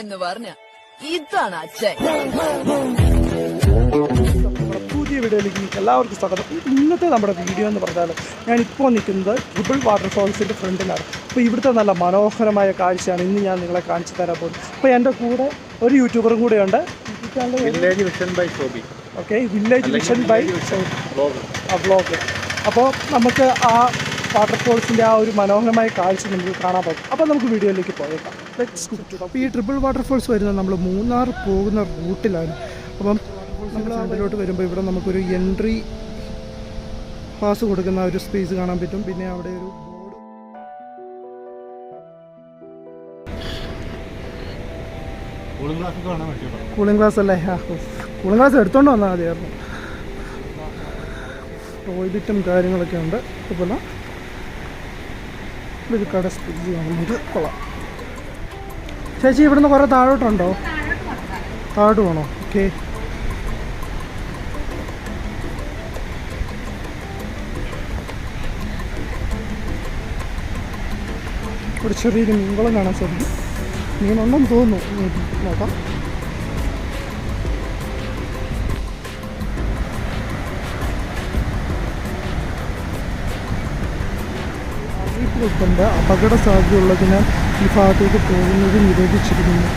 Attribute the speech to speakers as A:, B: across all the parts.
A: എന്ന് പറഞ്ഞ ഇതാണ് അച്ഛൻ
B: നമ്മുടെ പുതിയ വീഡിയോയിലേക്ക് നിങ്ങൾക്ക് എല്ലാവർക്കും സ്വാഗതം. ഇന്നത്തെ നമ്മുടെ വീഡിയോ എന്ന് പറഞ്ഞാൽ ഞാൻ ഇപ്പോൾ നിൽക്കുന്നത് ട്രിപ്പിൾ വാട്ടർഫോൾസിന്റെ ഫ്രണ്ടിലാണ്. അപ്പോൾ ഇവിടുത്തെ നല്ല മനോഹരമായ കാഴ്ചയാണ് ഇന്ന് ഞാൻ നിങ്ങളെ കാണിച്ചു തരാൻ പോകുന്നത്. അപ്പോൾ എന്റെ കൂടെ ഒരു യൂട്യൂബറും കൂടെയുണ്ട്
C: village vision by Shobi
B: okay village vision by
C: blog
B: അപ്പോൾ നമുക്ക് ആ വാട്ടർഫോൾസിന്റെ ആ ഒരു മനോഹരമായ കാഴ്ച നമുക്ക് കാണാൻ പറ്റും. അപ്പോൾ നമുക്ക് വീഡിയോയിലേക്ക് പോയേക്കാം. ലെറ്റ്സ് അപ്പോൾ ഈ ട്രിപ്പിൾ വാട്ടർഫോൾസ് വരുന്നത് നമ്മൾ മൂന്നാർ പോകുന്ന റൂട്ടിലാണ്. അപ്പം നമ്മൾ അതിലോട്ട് വരുമ്പോൾ ഇവിടെ നമുക്കൊരു എൻട്രി പാസ് കൊടുക്കുന്ന ഒരു സ്പേസ് കാണാൻ പറ്റും. പിന്നെ അവിടെ ഒരു ബോർഡ്
C: കൂളിംഗ് ഗ്ലാസ് ഒക്കെ
B: കൂളിംഗ് ഗ്ലാസ് അല്ലേ? ആ കൂളിംഗ് ഗ്ലാസ് എടുത്തോണ്ട് വന്നാൽ മതിയായിരുന്നു. ടോയ്ലറ്റും കാര്യങ്ങളൊക്കെ ഉണ്ട്. അതുപോലെ ഒരു കട സ്ഥിതി ചെയ്യുന്നത് കൊള്ളാം. ചേച്ചി ഇവിടുന്ന് കുറേ താഴോട്ടുണ്ടോ? താഴോട്ട് പോകണോ ഓക്കെ. ഒരു ചെറിയൊരു മീൻകുളം കാണാൻ സാധിക്കും. മീനുണ്ടെന്ന് തോന്നുന്നു. നോക്കാം. അറിയിപ്പുകൾക്കൊണ്ട് അപകട സാധ്യതയുള്ളതിനാൽ ഈ ഭാഗത്തേക്ക് പോകുന്നത് നിരോധിച്ചിരിക്കുന്നു.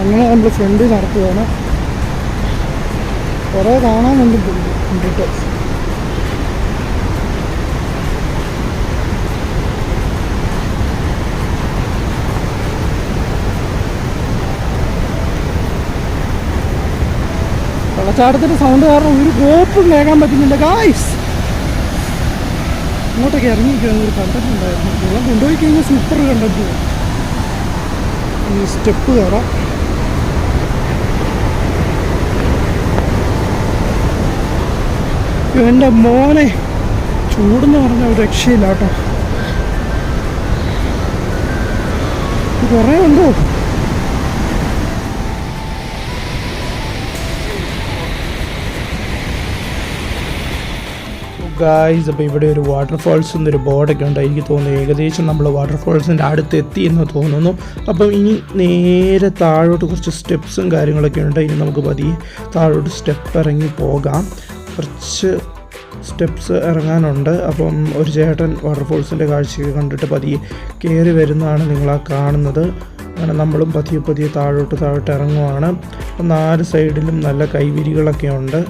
B: അങ്ങനെ നമ്മൾ ഫ്രണ്ട് നടത്തുകയാണ് കുറേ കാണാനുണ്ട് കണ്ടിട്ട്. സൗണ്ട് കാരണം ഒരു കോപ്പും കേൾക്കാൻ പറ്റുന്നില്ല. ഗായ്സ് ഇങ്ങോട്ടൊക്കെ ഇറങ്ങിയിരിക്കുകയാണ് ഒരു കണ്ടന്റ് ഉണ്ടായിരുന്നു. വെള്ളം കൊണ്ടുപോയി കഴിഞ്ഞാൽ സൂപ്പർ കണ്ടന്റ് ഈ സ്റ്റെപ്പ് കയറാം എന്റെ മോനെ ചൂടെന്ന് പറഞ്ഞ ഒരു രക്ഷയില്ല കേട്ടോ. കുറേ ഉണ്ടോ? ഗായ്സ് അപ്പോൾ ഇവിടെ ഒരു വാട്ടർഫോൾസ് എന്നൊരു ബോർഡൊക്കെ ഉണ്ട്. എനിക്ക് തോന്നുന്നു ഏകദേശം നമ്മൾ വാട്ടർഫോൾസിന്റെ അടുത്ത് എത്തി എന്ന് തോന്നുന്നു. അപ്പം ഇനി നേരെ താഴോട്ട് കുറച്ച് സ്റ്റെപ്സും കാര്യങ്ങളൊക്കെ ഉണ്ട്. ഇനി നമുക്ക് പതിയെ താഴോട്ട് സ്റ്റെപ്പ് ഇറങ്ങി പോകാം. കുറച്ച് സ്റ്റെപ്സ് ഇറങ്ങാനുണ്ട്. അപ്പം ഒരു ചേട്ടൻ വാട്ടർഫോൾസിന്റെ കാഴ്ചയൊക്കെ കണ്ടിട്ട് പതിയെ കയറി വരുന്നതാണ് നിങ്ങളാ കാണുന്നത്. അങ്ങനെ നമ്മളും പതിയെ പതിയെ താഴോട്ട് താഴോട്ട് ഇറങ്ങുവാണ്. അപ്പം നാല് സൈഡിലും നല്ല കൈവിരികളൊക്കെ ഉണ്ട്.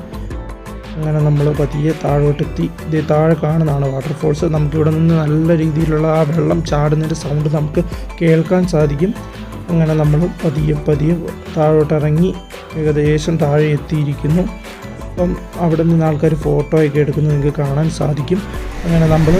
B: അങ്ങനെ നമ്മൾ പതിയെ താഴോട്ടെത്തി. ഇതേ താഴെ കാണുന്നതാണ് വാട്ടർഫോൾസ് നമുക്കിവിടെ നിന്ന് നല്ല രീതിയിലുള്ള ആ വെള്ളം ചാടുന്നതിന്റെ സൗണ്ട് നമുക്ക് കേൾക്കാൻ സാധിക്കും. അങ്ങനെ നമ്മൾ പതിയെ പതിയെ താഴോട്ടിറങ്ങി ഏകദേശം താഴെ എത്തിയിരിക്കുന്നു. അപ്പം അവിടെ നിന്ന് ആൾക്കാർ ഫോട്ടോ ഒക്കെ എടുക്കുന്നത് നിങ്ങൾക്ക് കാണാൻ സാധിക്കും. അങ്ങനെ നമ്മൾ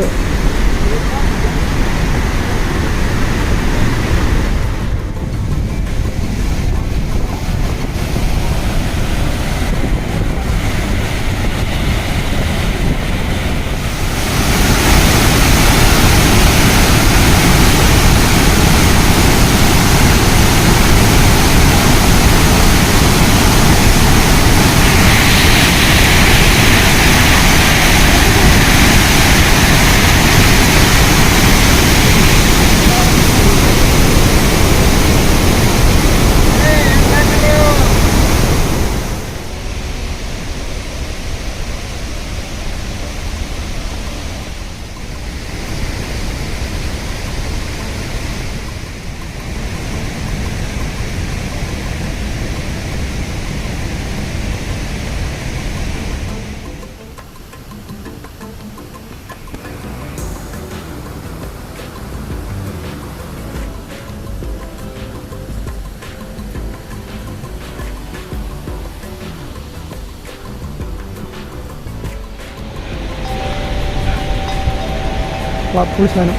B: പുളി സാധനം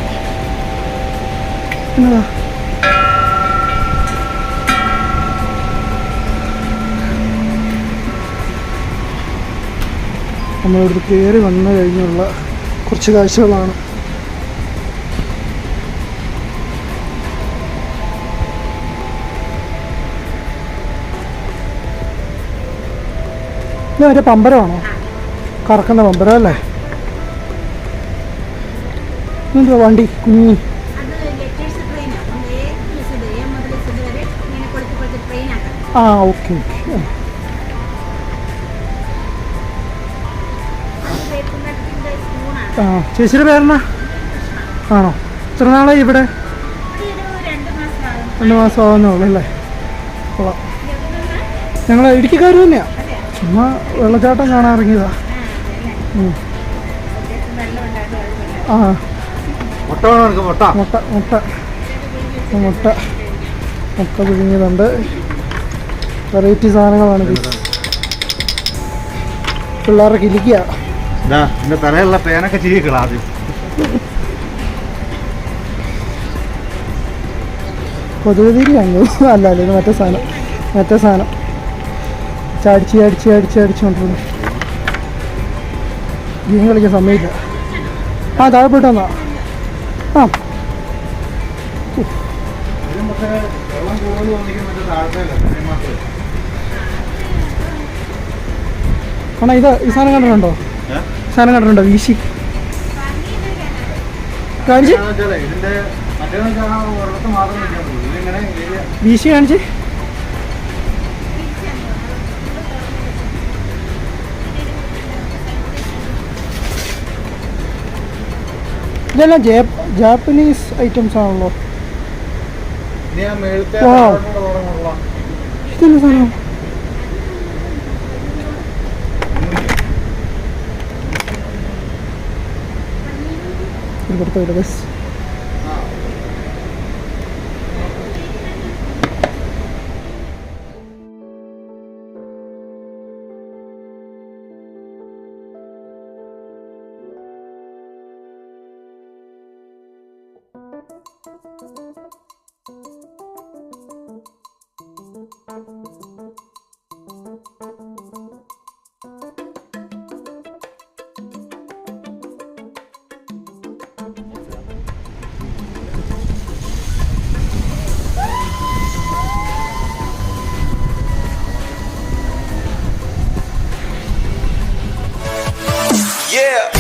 B: എന്നതാ നമ്മളിവിടുന്ന് കയറി വന്നു കഴിഞ്ഞുള്ള കുറച്ച് കാഴ്ചകളാണ്. ഇത് മറ്റേ പമ്പരമാണോ? കറക്കുന്ന പമ്പരം അല്ലേ? എന്തുവാ വണ്ടി? കുഞ്ഞി. ആ ഓക്കെ ഓക്കെ. ആ. ചേച്ചിയുടെ പേരെന്നാ? ആണോ? ഇത്ര നാളായി ഇവിടെ? രണ്ട് മാസം ആവുന്നേ ഉള്ളു അല്ലേ? കൊള്ളാം. ഞങ്ങൾ ഇടുക്കിക്കാർ തന്നെയാ. ചുമ്മാ വെള്ളച്ചാട്ടം കാണാൻ ഇറങ്ങിയതാ. ആ.
C: മുട്ട മുട്ട?
B: മുട്ട മുട്ട. മുട്ട. മുട്ട പിഴിഞ്ഞതുണ്ട് വെറൈറ്റി സാധനങ്ങളാണ് ഇത്. പിള്ളേരുടെ കിലിക്കുക
C: എന്റെ തലയുള്ള പേനൊക്കെ ചെയ്യിക്കളാ ആദ്യം.
B: കൊതുകുതിരിയാണ് അല്ല അല്ല ഇത് മറ്റേ സാധനം. മറ്റേ സാധനം. ചാടിച്ച് അടിച്ച് അടിച്ച് അടിച്ചുകൊണ്ടിരുന്നു ഗെയിം കളിക്കാൻ സമയമില്ല. ആ താഴെ പോയിട്ട് വന്നാ. ആ ഇത് ഈ സാധനം കണ്ടിട്ടുണ്ടോ? സാധനം കണ്ടിട്ടുണ്ടോ? വീശി. കാണിച്ച്. വീശി മറ്റേന്ന് ഇതെല്ലാം ജാപ്പനീസ് ഐറ്റംസ് ആണല്ലോ. ഇതെല്ലാം സാധനം കൊടുത്തോ Música